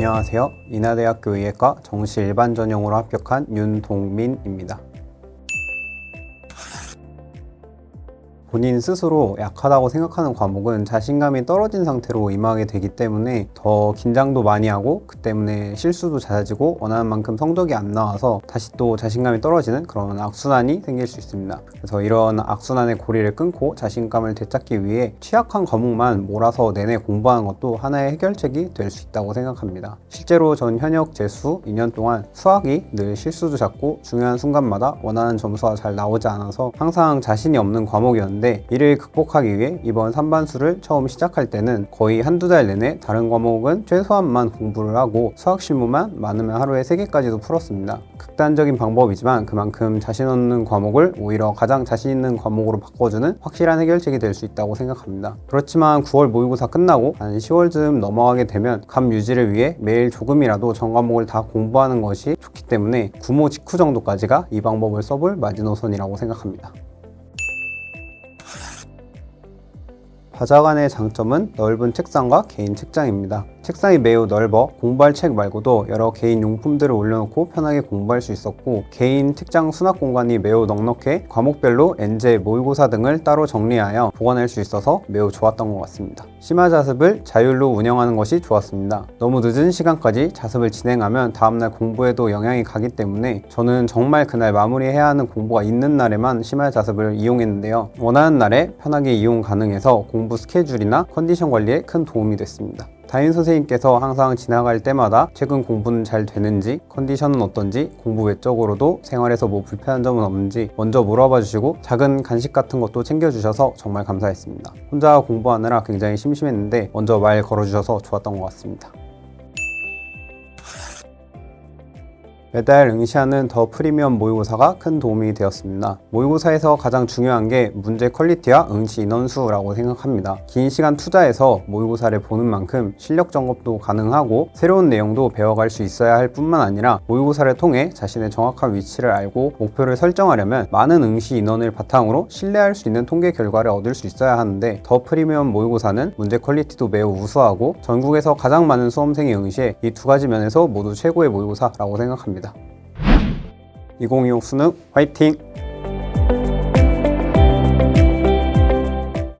안녕하세요. 인하대학교 의예과 정시 일반 전형으로 합격한 윤동민입니다. 본인 스스로 약하다고 생각하는 과목은 자신감이 떨어진 상태로 임하게 되기 때문에 더 긴장도 많이 하고 그 때문에 실수도 잦아지고 원하는 만큼 성적이 안 나와서 다시 또 자신감이 떨어지는 그런 악순환이 생길 수 있습니다. 그래서 이런 악순환의 고리를 끊고 자신감을 되찾기 위해 취약한 과목만 몰아서 내내 공부하는 것도 하나의 해결책이 될 수 있다고 생각합니다. 실제로 전 현역 재수 2년 동안 수학이 늘 실수도 잦고 중요한 순간마다 원하는 점수가 잘 나오지 않아서 항상 자신이 없는 과목이었는데 이를 극복하기 위해 이번 3반수를 처음 시작할 때는 거의 한두 달 내내 다른 과목은 최소한만 공부를 하고 수학 실무만 많으면 하루에 3개까지도 풀었습니다. 극단적인 방법이지만 그만큼 자신 없는 과목을 오히려 가장 자신 있는 과목으로 바꿔주는 확실한 해결책이 될 수 있다고 생각합니다. 그렇지만 9월 모의고사 끝나고 한 10월쯤 넘어가게 되면 감 유지를 위해 매일 조금이라도 전 과목을 다 공부하는 것이 좋기 때문에 구모 직후 정도까지가 이 방법을 써볼 마지노선이라고 생각합니다. 바자간의 장점은 넓은 책상과 개인 책장입니다. 책상이 매우 넓어 공부할 책 말고도 여러 개인 용품들을 올려놓고 편하게 공부할 수 있었고 개인 책장 수납 공간이 매우 넉넉해 과목별로 엔제, 모의고사 등을 따로 정리하여 보관할 수 있어서 매우 좋았던 것 같습니다. 심화 자습을 자율로 운영하는 것이 좋았습니다. 너무 늦은 시간까지 자습을 진행하면 다음날 공부에도 영향이 가기 때문에 저는 정말 그날 마무리해야 하는 공부가 있는 날에만 심화 자습을 이용했는데요. 원하는 날에 편하게 이용 가능해서 공부 스케줄이나 컨디션 관리에 큰 도움이 됐습니다. 담임 선생님께서 항상 지나갈 때마다 최근 공부는 잘 되는지, 컨디션은 어떤지, 공부 외적으로도 생활에서 뭐 불편한 점은 없는지 먼저 물어봐 주시고 작은 간식 같은 것도 챙겨주셔서 정말 감사했습니다. 혼자 공부하느라 굉장히 심심했는데 먼저 말 걸어주셔서 좋았던 것 같습니다. 매달 응시하는 더 프리미엄 모의고사가 큰 도움이 되었습니다. 모의고사에서 가장 중요한 게 문제 퀄리티와 응시 인원수라고 생각합니다. 긴 시간 투자해서 모의고사를 보는 만큼 실력 점검도 가능하고 새로운 내용도 배워갈 수 있어야 할 뿐만 아니라 모의고사를 통해 자신의 정확한 위치를 알고 목표를 설정하려면 많은 응시 인원을 바탕으로 신뢰할 수 있는 통계 결과를 얻을 수 있어야 하는데 더 프리미엄 모의고사는 문제 퀄리티도 매우 우수하고 전국에서 가장 많은 수험생이 응시해 이 두 가지 면에서 모두 최고의 모의고사라고 생각합 니다. 2025 수능 화이팅!